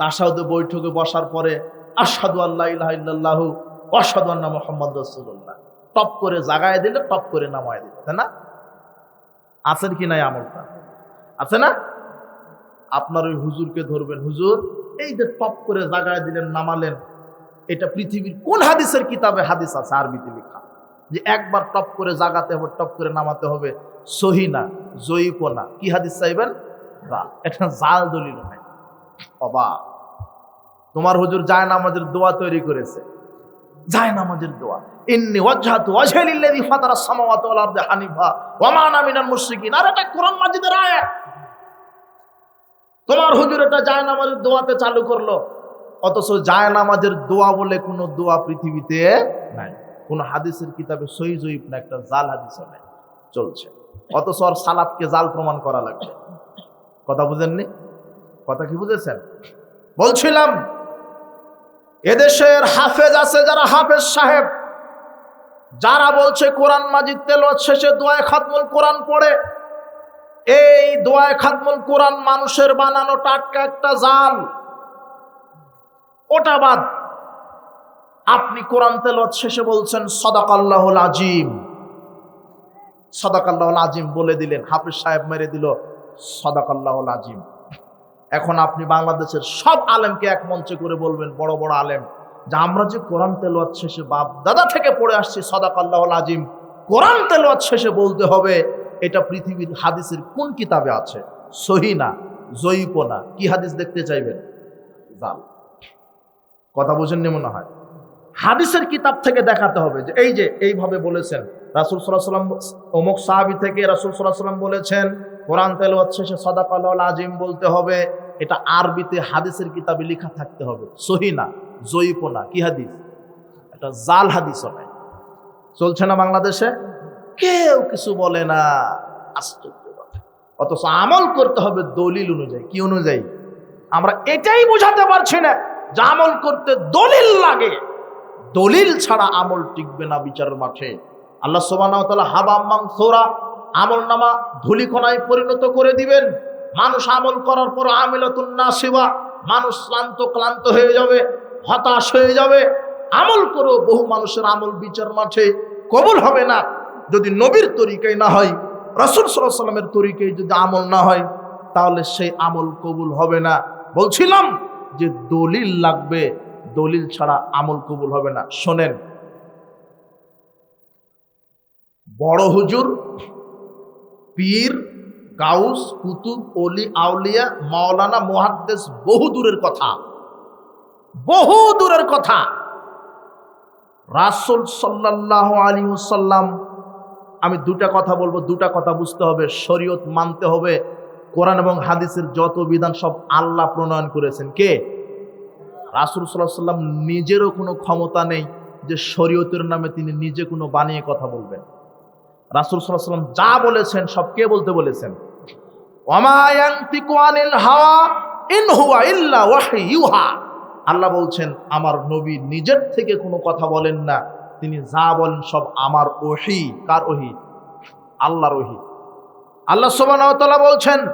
তাসাউদে বৈঠকে বসার পরে আসাদু আল্লাহ অসাদু আন্না মোহাম্মদ রসুল্লাহ টপ করে জাগায় দিলে টপ করে নামায় দিলে, তাই না? আছেন কি নাই আমলটা? আছে না? আপনার ওই হুজুরকে ধরবেন, হুজুর, এই যে টপ করে জাগায় দিলেন, নামালেন, এটা পৃথিবীর কোন হাদিসের কিতাবে হাদিস আছে, আরবিতে লেখা? যে একবার টপ করে জাগাতে হবে, টপ করে নামাতে হবে, সহি না জয়ীপ না। কি হাদিস চাইবেন? এটা জাল দলিল নাই বাবা তোমার হুজুর যায় নামাজের দোয়া তৈরি করেছে। যায় নামাজের দোয়া। ইন্নি আর তোমার দোয়াতে চালু করল। অথচ দোয়া বলে দোয়া পৃথিবীতে নাই। কোনো হাদিসের কিতাবে না, একটা জাল হাদিসও নাই। চলছে। অথচ ওর সালাদকে জাল প্রমাণ করা লাগবে। কথা বুঝেননি? কথা কি বুঝেছেন? বলছিলাম এদেশের হাফেজ আছে যারা হাফেজ সাহেব। যারা বলছে কোরআন মাজিদ তেলত শেষে দোয়ায় খাতমুল কোরআন পড়ে, এই দোয়ায় খাতমুল কোরআন মানুষের বানানো টাটকা একটা জাল। ওটা বাদ। আপনি কোরআন তেলত শেষে বলছেন, সদাকাল্লাহুল আজিম। সদাকাল্লাহুল আজিম বলে দিলেন, হাফিজ সাহেব মেরে দিল, সদাকাল্লাহুল আজিম। এখন আপনি বাংলাদেশের সব আলেমকে এক মঞ্চে করে বলবেন, বড় বড় আলেম, যে আমরা যে কোরআন তেলোয়াত শেষে বাপ দাদা থেকে পড়ে আসছি, সদাকাল্লাহুল আজিম, কোরআন তেলোয়াত শেষে বলতে হবে, এটা পৃথিবীর হাদিসের কোন কিতাবে আছে? সহিনা জয়ীপনা কি হাদিস দেখতে চাইবেন? কথা বোঝেননি মনে হয়? হাদিসের কিতাব থেকে দেখাতে হবে যে, এই যে, এইভাবে বলেছেন, রাসুল সাল্লাম অমুক সাহাবি থেকে রাসুল সাল্লাহ সাল্লাম বলেছেন, কোরআন তেলাওয়াত শেষে সদাকাল আজিম বলতে হবে এটা আরবিতে হাদিসের কিতাবে লেখা থাকতে হবে। সহিনা জয়ীপনা কি হাদিস? এটা জাল হাদিস নাই। চলছে না বাংলাদেশে? কেউ কিছু বলে না। আশ্চর্য অথচ আমল করতে হবে দলিল অনুযায়ী। কি অনুযায়ী? আমরা এটাই বোঝাতে পারছি না যে আমল করতে দলিল লাগে। দলিল ছাড়া আমল টিকবে না বিচারের মাঠে। আল্লাহ সোবানা হাবাম সোরা আমল নামা ধুলিকণায় পরিণত করে দিবেন। মানুষ আমল করার পর আমিলাতুন না সেবা মানুষ ক্লান্ত ক্লান্ত হয়ে যাবে, হতাশ হয়ে যাবে। আমল করো বহু মানুষের আমল বিচার মাঠে কবুল হবে না। যদি নবীর তরিকায় না হয়, রসুল সাল্লামের তরিকায় যদি আমল না হয়, তাহলে সেই আমল কবুল হবে না। বলছিলাম যে দলিল লাগবে, দলিল ছাড়া আমল কবুল হবে না। শোনেন, বড় হুজুর, পীর গাউস, কুতুব অলি আউলিয়া, মাওলানা মুহাদ্দেস বহু দূরের কথা। বহু দূরের কথা। রাসুল সাল্লাহ আলী সাল্লাম আমি দুটা কথা বলব, দুটা কথা বুঝতে হবে, শরীয়ত মানতে হবে। কোরআন এবং হাদিসের যত বিধান সব আল্লাহ প্রণয়ন করেছেন। কে? রাসুল সাল্লাহ সাল্লাম নিজেরও কোনো ক্ষমতা নেই যে শরীয়তের নামে তিনি নিজে কোনো বানিয়ে কথা বলবেন। রাসুল সাল্লাহ সাল্লাম যা বলেছেন, সব কে বলতে বলেছেন? আল্লাহ বলছেন, আমার নবী নিজের থেকে কোনো কথা বলেন না। তিনি যা বলেন সব আমার ওহি। কার ওহি? আল্লাহর ওহি। আল্লাহ সোবান বলছেন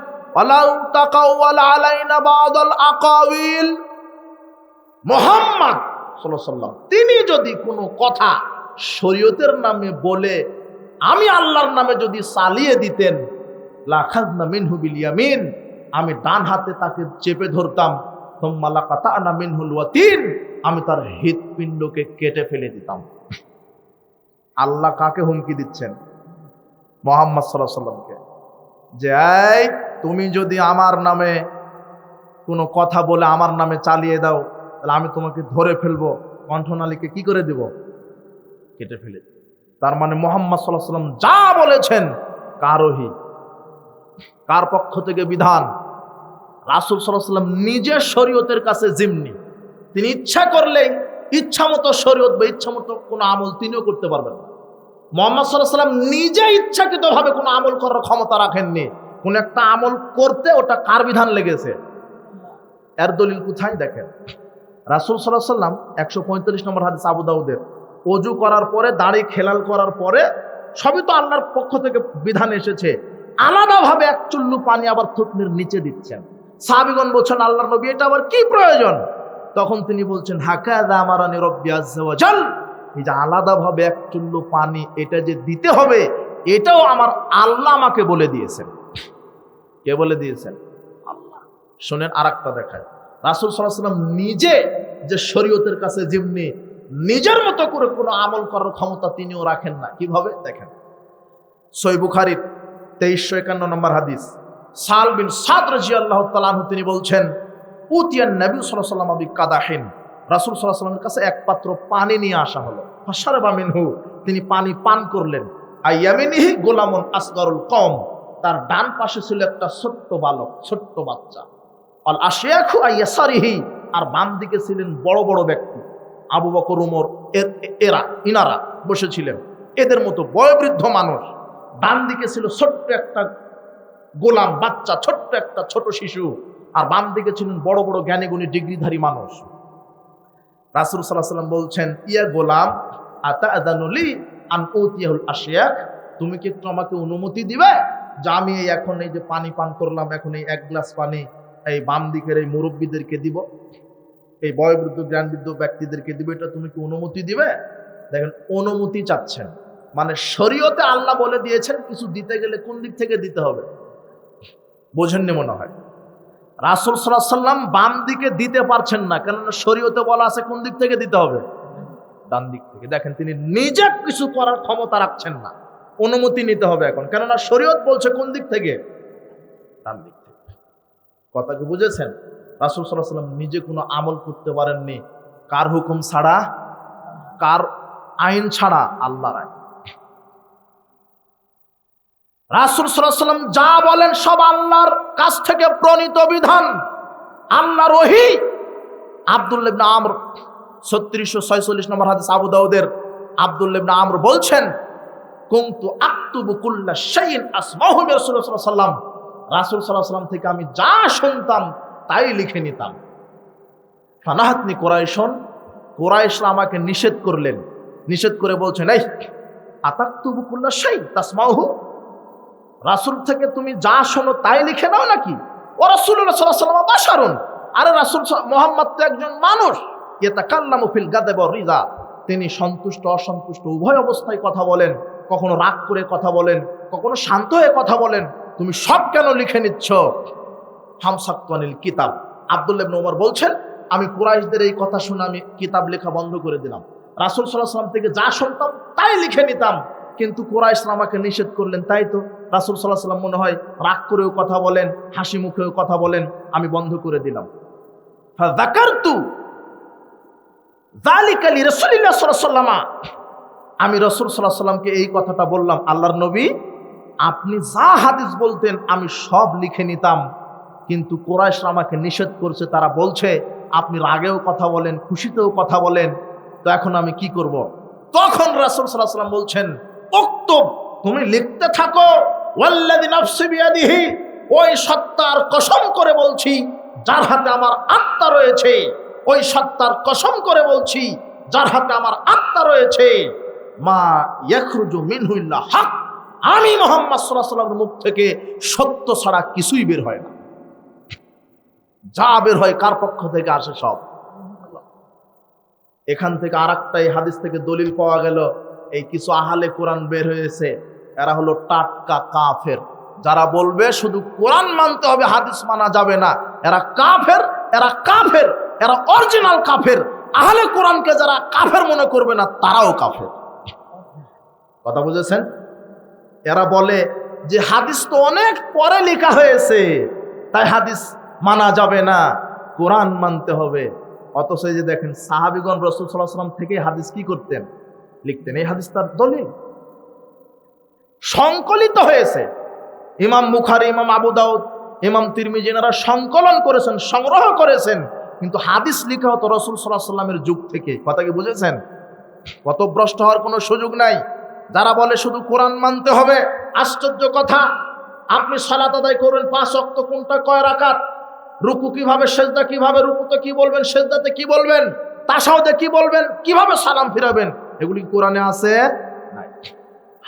মোহাম্মদ সাল্লাম তিনি যদি কোনো কথা শরীয়তের নামে বলে, আমি আল্লাহর নামে যদি চালিয়ে দিতেন মিনহুবিলিয়ামিন আমি ডান হাতে তাকে চেপে ধরতাম। আমি তার হৃৎপিণ্ডকে কেটে ফেলে দিতাম। আল্লাহ কাকে হুমকি দিচ্ছেন? মোহাম্মদ সাল্লাহ সাল্লামকে যে, এই, তুমি যদি আমার নামে কোনো কথা বলে আমার নামে চালিয়ে দাও, তাহলে আমি তোমাকে ধরে ফেলব। কণ্ঠনালীকে কি করে দেব? কেটে ফেলে তার মানে মোহাম্মদ সাল্লাহ সাল্লাম যা বলেছেন কারোহি কার পক্ষ থেকে বিধান? রাসুল সাল্লাম নিজের শরীয়তের কাছে জিমনি তিনি ইচ্ছা করলেই, ইচ্ছা মতো শরীয়ত বা ইচ্ছা মতো কোনো আমল তিনিও করতে পারবেন না। মোহাম্মদ সাল্লাহ সাল্লাম নিজে ইচ্ছাকৃতভাবে কোনো আমল করার ক্ষমতা রাখেননি। কোন একটা আমল করতে ওটা কার বিধান লেগেছে? এর দলিল কোথায় দেখেন? রাসুল সাল্লাহ সাল্লাম একশো পঁয়তাল্লিশ নম্বর হাদিস দাউদের, অজু করার পরে, দাড়ি খেলাল করার পরে, সবই তো আল্লাহর পক্ষ থেকে বিধান এসেছে। আলাদাভাবে এক চুল্লু পানি আবার থুতনির নিচে দিচ্ছেন। সাহাবিগণ বলছেন আল্লাহ নবী, এটা আবার কি প্রয়োজন? তখন তিনি বলছেন হাকাদা আমারানি রব্বি আজ্জা ওয়া জাল। এই যে আলাদাভাবে এক চুল্লু পানি এটা যে দিতে হবে, এটাও আমার আল্লাহ আমাকে বলে দিয়েছেন। কে বলে দিয়েছেন? আল্লাহ। শোনেন আর একটা দেখায়। রাসুল সাল্লাম নিজে যে শরীয়তের কাছে যেমনি নিজের মতো করে কোনো আমল করার ক্ষমতা তিনিও রাখেন না। কীভাবে? দেখেন। সই বুখারির তেইশশো একান্ন নম্বর হাদিস। সাল বিন সাদ রাজি আল্লাহ তালাহ তিনি বলছেন উতিয়ান নবী সাল্লাহ সাল্লাম আবি কাদাহিন রাসুল সাল্লাহ সাল্লামের কাছে এক পাত্র পানি নিয়ে আসা হলো। ফাসারবা মিনহু, তিনি পানি পান করলেন। আইয়ামিনিহি গোলামন আসগরুল কম তার ডান পাশে ছিল একটা ছোট্ট বালক, ছোট্ট বাচ্চা। অল আশিয়াখু আইয়াসারিহি আর বাম দিকে ছিলেন বড় বড় ব্যক্তি। আবু বকর, উমর এরা, ইনারা বসেছিলেন। এদের মতো বয়োবৃদ্ধ মানুষ। ডান দিকে ছিল ছোট্ট একটা গোলাম বাচ্চা, ছোট্ট একটা ছোট শিশু, আর বাম দিকে ছিলেন বড় বড় জ্ঞানী গুণী ডিগ্রিধারী মানুষ। রাসুল সাল্লাহ সাল্লাম বলছেন, ইয়া গোলাম, আতা আদানুলি আন ঔতিয়াহুল আশিয়াক? তুমি কি একটু আমাকে অনুমতি দিবে যে আমি এই এখন এই যে পানি পান করলাম, এখন এই এক গ্লাস পানি এই বাম দিকের এই মুরব্বীদেরকে দিব? এই বয়োবৃদ্ধ, জ্ঞানবৃদ্ধ ব্যক্তিদেরকে দিব? এটা তুমি কি অনুমতি দিবে? দেখেন, অনুমতি চাচ্ছেন। মানে শরীয়তে আল্লাহ বলে দিয়েছেন, কিছু দিতে গেলে কোন দিক থেকে দিতে হবে? বোঝেননি মনে হয়। রাসুল সাল্লাম বাম দিকে দিতে পারছেন না, কেননা শরীয়তে বলা আছে কোন দিক থেকে দিতে হবে? ডান দিক থেকে। দেখেন, তিনি নিজে কিছু করার ক্ষমতা রাখছেন না। অনুমতি নিতে হবে এখন, কেননা শরীয়ত বলছে কোন দিক থেকে? ডান দিক থেকে। কথা কি বুঝেছেন? রাসুল সাল্লাম নিজে কোনো আমল করতে পারেননি। কার হুকুম ছাড়া? কার আইন ছাড়া? আল্লাহর আইন। রাসুল সাল্লাম যা বলেন সব আল্লাহর কাছ থেকে প্রণীত বিধান। আল্লাহ রহি আবদুল্লাবনা আমর, ছত্রিশশো ছয়চল্লিশ নম্বর হাদিস আবু দাউদের আবদুল্লাবনা আমর বলছেন, কুন্তু আক্তুবু কুল্লা শাইইন আসমাহু রাসূলুল্লাহ সাল্লাম রাসূল সাল্লাম থেকে আমি যা শুনতাম তাই লিখে নিতাম। ফানাহাতনি কোরাইশন, কোরাইশরা আমাকে নিষেধ করলেন। নিষেধ করে বলছেন, এই, আতাক্তুবু কুল্লা শাই তাসমাহু রাসূল থেকে তুমি যা শোনো তাই লিখে নাও নাকি? ও সাল্লাল্লাহু আলাইহি ওয়াসাল্লাম আরে রাসূল মোহাম্মদ তো একজন মানুষ। ইয়াতাকাল্লামু ফিল গাদাব রিজা। তিনি সন্তুষ্ট, অসন্তুষ্ট, উভয় অবস্থায় কথা বলেন, কখনো রাগ করে কথা বলেন, কখনো শান্ত হয়ে কথা বলেন। তুমি সব কেন লিখে নিচ্ছ? হামসাক্তানিল কিতাব। আব্দুল্লাহ ইবনে ওমর বলছেন, আমি কুরাইশদের এই কথা শুনে আমি কিতাব লেখা বন্ধ করে দিলাম। রাসূল সাল্লাল্লাহু আলাইহি ওয়াসাল্লাম থেকে যা শুনতাম তাই লিখে নিতাম। কিন্তু কোরাইশরা আমাকে নিষেধ করলেন, তাই তো? রাসুল সাল্লাহ সাল্লাম মনে হয় রাগ করেও কথা বলেন, হাসি মুখেও কথা বলেন, আমি বন্ধ করে দিলাম আমি রসুল সাল্লাহ সাল্লামকে এই কথাটা বললাম, আল্লাহর নবী, আপনি যা হাদিস বলতেন আমি সব লিখে নিতাম, কিন্তু কোরাইশরা আমাকে নিষেধ করছে, তারা বলছে, আপনি রাগেও কথা বলেন, খুশিতেও কথা বলেন, তো এখন আমি কি করব। তখন রাসুল সাল্লাহ সাল্লাম বলছেন উক্তব তুমি লিখতে থাকো। ওয়াল্লাযী নাফসি ওই সত্তার কসম করে বলছি, যার হাতে আমার আত্মা রয়েছে, ওই সত্তার কসম করে বলছি, যার হাতে আমার আত্মা রয়েছে, মা ইয়াখরুজু মিনহু ইল্লা হক। আমি মোহাম্মদ সাল্লাল্লাহু আলাইহি মুখ থেকে সত্য ছাড়া কিছুই বের হয় না। যা বের হয় কার পক্ষ থেকে আসে সব। এখান থেকে আর হাদিস থেকে দলিল পাওয়া গেল এই কিছু আহালে কোরআন বের হয়েছে, এরা হলো টাটকা কাফের। যারা বলবে শুধু কোরআন মানতে হবে, হাদিস মানা যাবে না। এরা কাফের এরা কাফের, এরা অরিজিনাল কাফের। আহলে কোরআনকে যারা কাফের মনে করবে না, তারাও কাফের। কথা বুঝেছেন? এরা বলে যে হাদিস তো অনেক পরে লেখা হয়েছে, তাই হাদিস মানা যাবে না, কোরআন মানতে হবে। অথচ যে দেখেন, সাহাবিগণ রসুল সাল্লাহ সাল্লাম থেকে হাদিস কি করতেন? লিখতেন। এই হাদিস তার দলিল। সংকলিত হয়েছে। ইমাম মুখারি ইমাম আবু দাউদ, ইমাম তিরমিজি এনারা সংকলন করেছেন, সংগ্রহ করেছেন। কিন্তু হাদিস লিখা হতো রসুল সাল্লাহ সাল্লামের যুগ থেকে। কথা কি বুঝেছেন? কত ভ্রষ্ট হওয়ার কোনো সুযোগ নাই। যারা বলে শুধু কোরআন মানতে হবে, আশ্চর্য কথা। আপনি সালাত আদায় করবেন পাঁচ অক্ত কোনটা কয় রাকাত? রুকু কীভাবে, সেজদা কীভাবে, রুকুতে কি বলবেন, সেজদাতে কি বলবেন? তাসাউদে কি বলবেন? কীভাবে সালাম ফিরাবেন? এগুলি কোরআনে আছে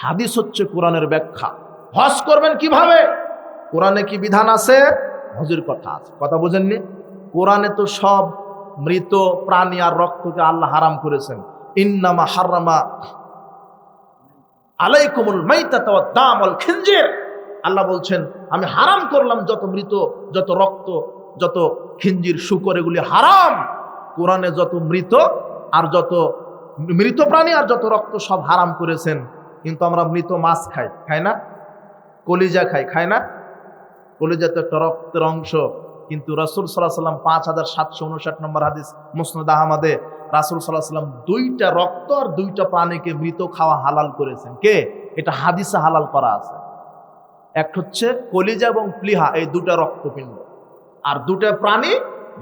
হাদিস হচ্ছে কোরআনের ব্যাখ্যা। হজ করবেন কীভাবে? কোরআনে কি বিধান আছে? হজের কথা আছে। কথা বোঝেননি? কোরআনে তো সব মৃত প্রাণী আর রক্তকে আল্লাহ হারাম করেছেন। ইন্নামা হারামা আলাইকুমুল মাইতা দাম আল্লাহ বলছেন, আমি হারাম করলাম যত মৃত, যত রক্ত, যত খিঞ্জির শুকর, এগুলি হারাম। কোরআনে যত মৃত আর যত মৃত প্রাণী আর যত রক্ত সব হারাম করেছেন, কিন্তু আমরা মৃত মাছ খাই খাই না? কলিজা খাই খাই না? কলিজা তো একটা রক্তের অংশ, কিন্তু রাসুল সাল্লাহ সাল্লাম পাঁচ হাজার সাতশো উনষাট নম্বর হাদিস মুসনদ আহমদে রাসুল সাল্লাহ সাল্লাম দুইটা রক্ত আর দুইটা প্রাণীকে মৃত খাওয়া হালাল করেছেন। কে? এটা হাদিসে হালাল করা আছে। এক হচ্ছে কলিজা এবং প্লিহা, এই দুটা রক্তপিণ্ড। আর দুটা প্রাণী,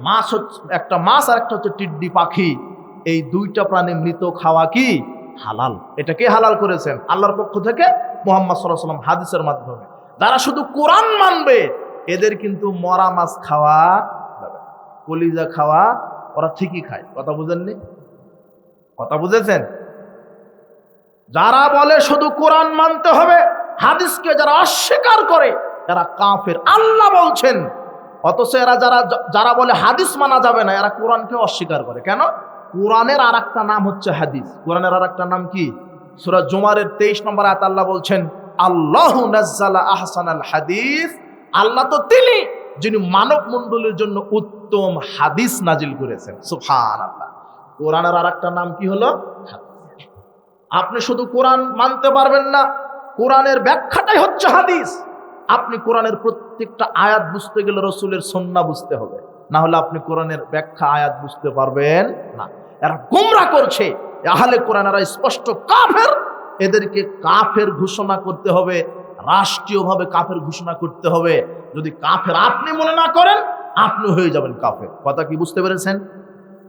মাছ হচ্ছে, একটা মাছ আর একটা হচ্ছে টিড্ডি পাখি। এই দুইটা প্রাণী মৃত খাওয়া কি? হালাল। এটা কে হালাল করেছেন? আল্লাহর পক্ষ থেকে মোহাম্মদ সাল্লাম হাদিসের মাধ্যমে। যারা শুধু কোরআন মানবে, এদের কিন্তু মরা মাছ খাওয়া কলিজা খাওয়া ওরা ঠিকই খায়। কথা বুঝেননি? কথা বুঝেছেন? যারা বলে শুধু কোরআন মানতে হবে, হাদিসকে যারা অস্বীকার করে এরা কাফের, আল্লাহ বলছেন, অথচ এরা যারা যারা বলে হাদিস মানা যাবে না, এরা কোরআনকে অস্বীকার করে। কেন? কোরআনের আর একটা নাম হচ্ছে হাদিস। কোরআনের আর একটা নাম কি? সুরা জুমারের তেইশ নম্বর আয়াত আল্লাহ বলছেন, আল্লাহ আহসান আল হাদিস। আল্লাহ তো তিনি, যিনি মানব মণ্ডলের জন্য উত্তম হাদিস নাজিল করেছেন। সুফান আল্লাহ কোরআনের আর একটা নাম কি হলো? আপনি শুধু কোরআন মানতে পারবেন না, কোরআনের ব্যাখ্যাটাই হচ্ছে হাদিস। আপনি কোরআনের প্রত্যেকটা আয়াত বুঝতে গেলে রসুলের সন্না বুঝতে হবে। না হলে আপনি কোরআনের ব্যাখ্যা, আয়াত বুঝতে পারবেন না। এরা গুমরা করছে। আহলে কোরআন এরা স্পষ্ট কাফের। এদেরকে কাফের ঘোষণা করতে হবে। রাষ্ট্রীয়ভাবে কাফের ঘোষণা করতে হবে। যদি কাফের আপনি মনে না করেন আপনি হয়ে যাবেন কাফের। কথা কি বুঝতে পেরেছেন?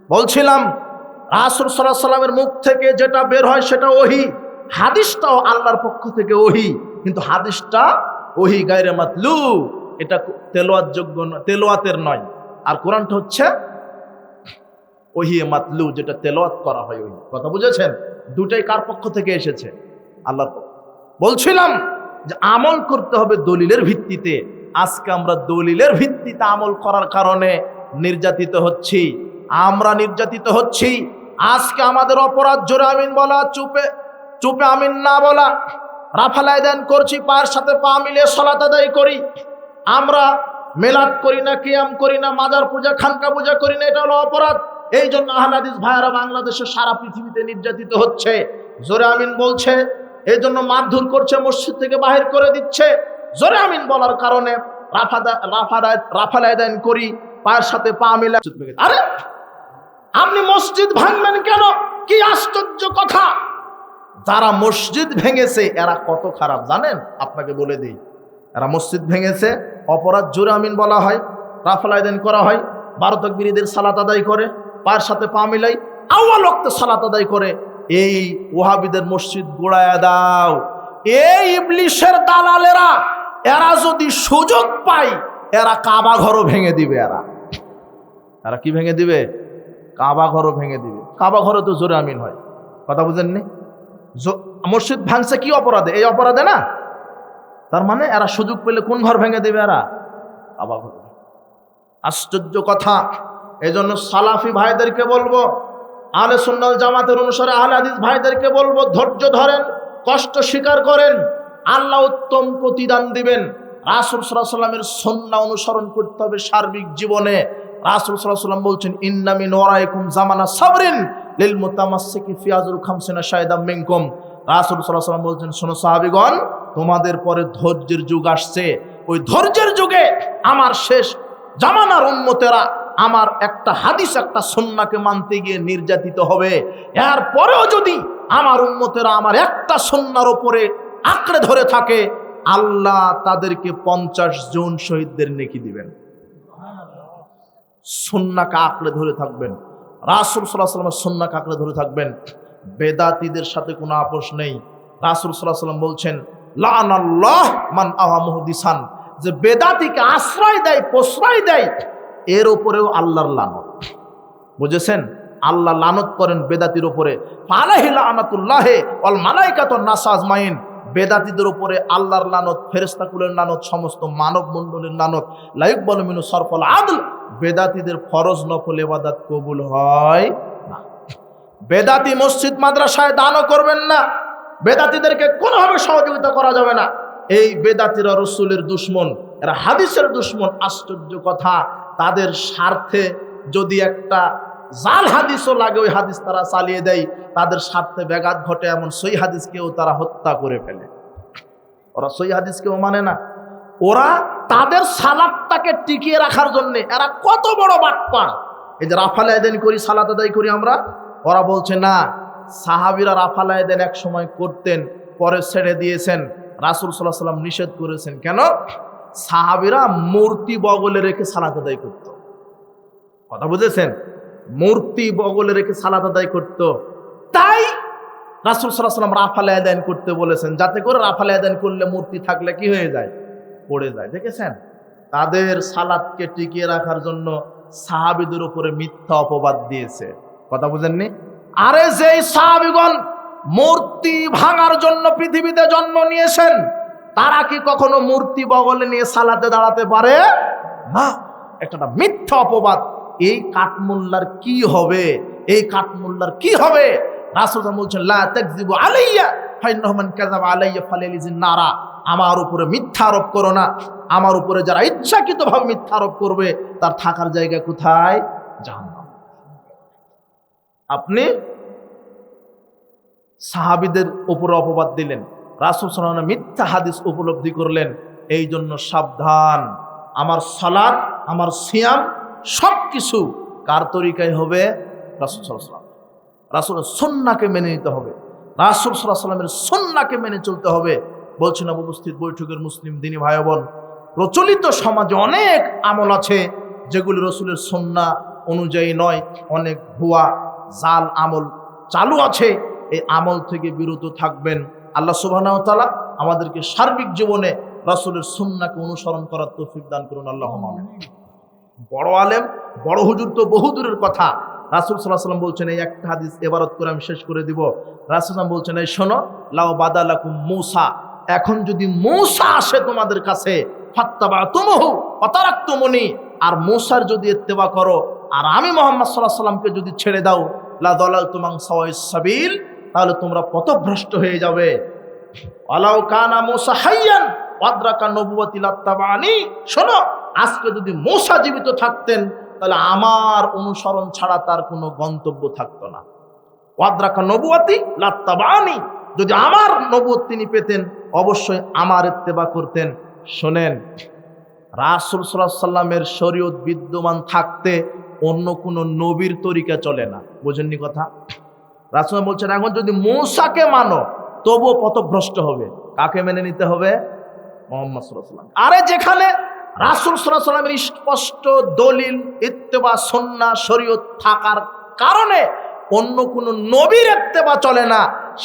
বলছিলাম, রাসুল সাল্লাহ সাল্লামের মুখ থেকে যেটা বের হয় সেটা ওহি। হাদিসটাও আল্লাহর পক্ষ থেকে ওহি। কিন্তু হাদিসটা ওহি গায়রে মাতলু। এটা তেলোয়াত যোগ্য তেলোয়াতের নয়। আর কোরআনটা হচ্ছে ওহি মাতলু, যেটা তেলোয়াত করা হয় ওই কথা বুঝেছেন? দুটাই কার পক্ষ থেকে এসেছে? আল্লাহর পক্ষ। বলছিলাম যে আমল করতে হবে দলিলের ভিত্তিতে। আজকে আমরা দলিলের ভিত্তিতে আমল করার কারণে নির্যাতিত হচ্ছি। আমরা নির্যাতিত হচ্ছি। আজকে আমাদের অপরাধ জোরে আমিন বলা, চুপে চুপে আমিন না বলা। রাফালাই দেন করছি, পায়ের সাথে পা মিলিয়ে সলাত করি। আমরা মেলাদ করি না কিয়াম করি না মাজার পূজা খানকা পূজা করি না এটা হলো অপরাধ। এই জন্য আহলাদিস ভাইয়ারা বাংলাদেশে সারা পৃথিবীতে নির্যাতিত হচ্ছে। জোরে আমিন বলছে এই জন্য মারধর করছে মসজিদ থেকে বাহির করে দিচ্ছে। জোরে আমিন বলার কারণে রাফাদা রাফাদায় রাফালায়দান করি পায়ের সাথে পা মিলা আরে আপনি মসজিদ ভাঙবেন কেন? কি আশ্চর্য কথা! যারা মসজিদ ভেঙেছে এরা কত খারাপ জানেন? আপনাকে বলে দিই। এরা মসজিদ ভেঙেছে, অপরাধ জোরে আমিন বলা হয় রাফালায়দান করা হয়, বারো তকবিরিদের সালাত আদায় করে, পায়ের সাথে পা মিলাই আওয়াল ওক্তে সালাত আদায় করে, এই ওহাবিদের মসজিদ গোড়ায় দাও। এই ইবলিশের দালালেরা, এরা যদি সুযোগ পায়, এরা কাবা ঘরও ভেঙে দিবে এরা। এরা কি ভেঙে দিবে? কাবা ঘরও ভেঙে দিবে। কাবা ঘরে তো জোরে আমিন হয়। কথা বুঝেননি? মসজিদ ভাঙছে কি অপরাধে? এই অপরাধে না? তার মানে এরা সুযোগ পেলে কোন ঘর ভেঙে দেবে এরা? কাবা ঘর। আশ্চর্য কথা। এই জন্য সালাফি ভাইদেরকে বলব, আহলে সুন্নাল জামাতের অনুসারে আহলে হাদিস ভাইদেরকে বলব, ধৈর্য ধরেন, কষ্ট স্বীকার করেন, আল্লাহ উত্তম প্রতিদান দিবেন। রাসুল সাল্লাহ সাল্লামের সন্না অনুসরণ করতে হবে সার্বিক জীবনে। রাসুল সাল্লাহ সাল্লাম বলছেন ইন্নামি নোরাইকুম জামানা সাবরিন লিল মুতামাসসিকি ফিয়াজুল খামসিনা শাহিদাম মিনকুম। রাসুল সাল্লাহ সাল্লাম বলছেন, শোনো সাহাবিগণ তোমাদের পরে ধৈর্যের যুগ আসছে। ওই ধৈর্যের যুগে আমার শেষ জামানার উন্মতেরা আমার একটা হাদিস, একটা সন্নাকে মানতে গিয়ে নির্যাতিত হবে। এর পরেও যদি আমার উন্মতেরা আমার একটা সন্ন্যার ওপরে আঁকড়ে ধরে থাকে, আল্লাহ তাদেরকে পঞ্চাশ জন শহীদদের নেকি দিবেন। সন্নাকে আঁকড়ে ধরে থাকবেন। রাসুল সাল্লাহ সাল্লামের সন্নাকে আঁকড়ে ধরে থাকবেন। বেদাতিদের সাথে কোনো আপোষ নেই। রাসুল সাল্লাহ সাল্লাম বলছেন আল্লাহ মান আহা মুহদিসান। যে বেদাতিকে আশ্রয় দেয়, প্রশ্রয় দেয়, এর উপরেও আল্লাহর লানত। বুঝেছেন? আল্লাহ লানত করেন বেদাতির উপরে। আলাহি লানাতুল্লাহে অল মালাইকাত নাসাজ মাইন বেদাতিদের উপরে আল্লাহর লানত ফেরেস্তাকুলের লানত, সমস্ত মানব মণ্ডলের লানত। লাইক বল মিনু সরফল আদল। বেদাতিদের ফরজ নফল এবাদাত কবুল হয় না। বেদাতি মসজিদ মাদ্রাসায় দানও করবেন না। বেদাতিদেরকে কোনোভাবে সহযোগিতা করা যাবে না। এই বেদাতিরা রসুলের দুশ্মন, এরা হাদিসের দুশ্মন, আশ্চর্য কথা। তাদের স্বার্থে যদি একটা জাল হাদিসও লাগে, ওই হাদিস তারা চালিয়ে দেয়, তাদের স্বার্থে ব্যাঘাত ঘটে এমন সই হাদিসকেও তারা হত্যা করে ফেলে। ওরা সই হাদিসকেও মানে না। ওরা তাদের সালাদটাকে টিকিয়ে রাখার জন্য এরা কত বড় বাটপা এই যে রাফালে আয়দেন করি, সালাদ আদায় করি আমরা, ওরা বলছে, না সাহাবিরা রাফাল আয়দেন এক সময় করতেন, পরে ছেড়ে দিয়েছেন। রাসুল সাল্লাহ সাল্লাম নিষেধ করেছেন। কেন? সাহাবিরা মূর্তি বগলে রেখে সালাত আদায় করত। কথা বুঝেছেন? মূর্তি বগলে রেখে সালাত আদায় করত। তাই রাসুল সাল্লাহ সাল্লাম রাফাল আয়দান করতে বলেছেন। যাতে করে রাফালে আয়দান করলে মূর্তি থাকলে কি হয়ে যায়? পড়ে যায়। দেখেছেন? তাদের সালাদকে টিকিয়ে রাখার জন্য সাহাবিদের উপরে মিথ্যা অপবাদ দিয়েছে। কথা বুঝেননি? আরে যেই সাহাবিগণ মূর্তি ভাঙার জন্য পৃথিবীতে জন্ম নিয়েছেন, তারা কি কখনো মূর্তি বগলে নিয়ে সালাতে দাঁড়াতে পারে? না একটা মিথ্যা অপবাদ। এই কাঠমোল্লার কি হবে? এই কাঠমোল্লার কি হবে? রাসূল বলছেন, লা তাকযিবু আলাইয়া ফাইন্নাহুমান কাযাবা নারা। আমার উপরে মিথ্যা আরোপ করো না। আমার উপরে যারা ইচ্ছাকৃতভাবে মিথ্যা আরোপ করবে, তার থাকার জায়গা কোথায়? জাহান্নাম। আপনি সাহাবিদের উপরে অপবাদ দিলেন। রাসুল সাল্লাম মিথ্যা হাদিস উপলব্ধি করলেন এই জন্য সাবধান। আমার সালাদ আমার সিয়াম সব কিছু কার তরিকায় হবে? রাসুল সাল্লাম রাসুলের সন্নাকে মেনে নিতে হবে। রাসুল সাল্লাহ সাল্লামের সন্নাকে মেনে চলতে হবে। বলছেন উপস্থিত বৈঠকের মুসলিম দিনী ভাই বোন, প্রচলিত সমাজে অনেক আমল আছে যেগুলি রসুলের সন্না অনুযায়ী নয়। অনেক ভুয়া, জাল আমল চালু আছে। এই আমল থেকে বিরত থাকবেন। আল্লাহ সুবাহ তালা আমাদেরকে সার্বিক জীবনে রাসুলের সুন্নাকে অনুসরণ করার তৌফিক দান করুন, আল্লাহ। বড় আলেম, বড় হুজুর তো বহু দূরের কথা। রাসুল সাল্লাহ সাল্লাম বলছেন, এই একটা হাদিস এবারত করে আমি শেষ করে দিব। রাসুল সাল্লাম বলছেন, এই শোনো লাও বাদালাকুম মৌসা, এখন যদি মৌসা আসে তোমাদের কাছে ফাত্তাবা তুমহু অতারাক্তমনি আর মৌসার যদি ইত্তেবা করো, আর আমি মোহাম্মদ সাল্লাহ সাল্লামকে যদি ছেড়ে দাও, লা দলাল তুমাং সাবিল। তাহলে তোমরা পথভ্রষ্ট হয়ে যাবে। আলাউ কানা হাইয়ান, ওয়াদ্রাকা নবুয়াতি লাত্তাবানি শোনো, আজকে যদি মোসা জীবিত থাকতেন, তাহলে আমার অনুসরণ ছাড়া তার কোনো গন্তব্য থাকতো না। ওয়াদ্রাকা নবুয়াতি লাত্তাবানি যদি আমার নবুয়ত তিনি পেতেন, অবশ্যই আমার ইত্তেবা করতেন। শোনেন, রাসুল সাল্লামের শরীয়ত বিদ্যমান থাকতে অন্য কোনো নবীর তরিকা চলে না। বোঝেননি কথা? রাসুল বলছেন, এখন যদি মৌসাকে মানো, তবুও পথভ্রষ্ট হবে। কাকে মেনে নিতে হবে? মোহাম্মদ সাল্লাম আরে যেখানে রাসুল সাল্লাহ স্পষ্ট দলিল, ইত্তেবা সন্না শরীয়ত থাকার কারণে অন্য কোনো নবীর ইত্তেবা চলে না,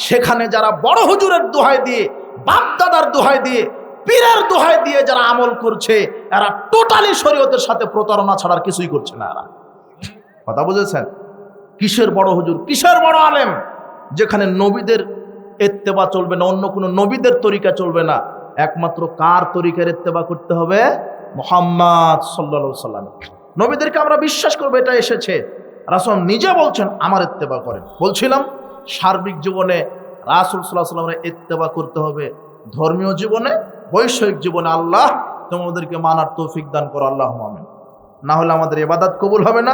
সেখানে যারা বড় হুজুরের দোহাই দিয়ে, বাপদাদার দোহাই দিয়ে, পীরের দোহাই দিয়ে যারা আমল করছে, এরা টোটালি শরীয়তের সাথে প্রতারণা ছাড়ার কিছুই করছে না এরা। কথা বুঝেছেন? কিসের বড় হুজুর? কিসের বড় আলেম? যেখানে নবীদের এত্তেবা চলবে না, অন্য কোনো নবীদের তরিকা চলবে না। একমাত্র কার তরিকার এত্তেবা করতে হবে? মোহাম্মদ সাল্লা সাল্লাম নবীদেরকে আমরা বিশ্বাস করব, এটা এসেছে। রাসুল নিজে বলছেন, আমার এত্তেবা করেন। বলছিলাম, সার্বিক জীবনে রাসুল সাল্লাহ সাল্লামের এত্তেবা করতে হবে। ধর্মীয় জীবনে, বৈষয়িক জীবনে আল্লাহ তোমাদেরকে মানার তৌফিক দান করো আল্লাহ আমিন। না হলে আমাদের এবাদাত কবুল হবে না।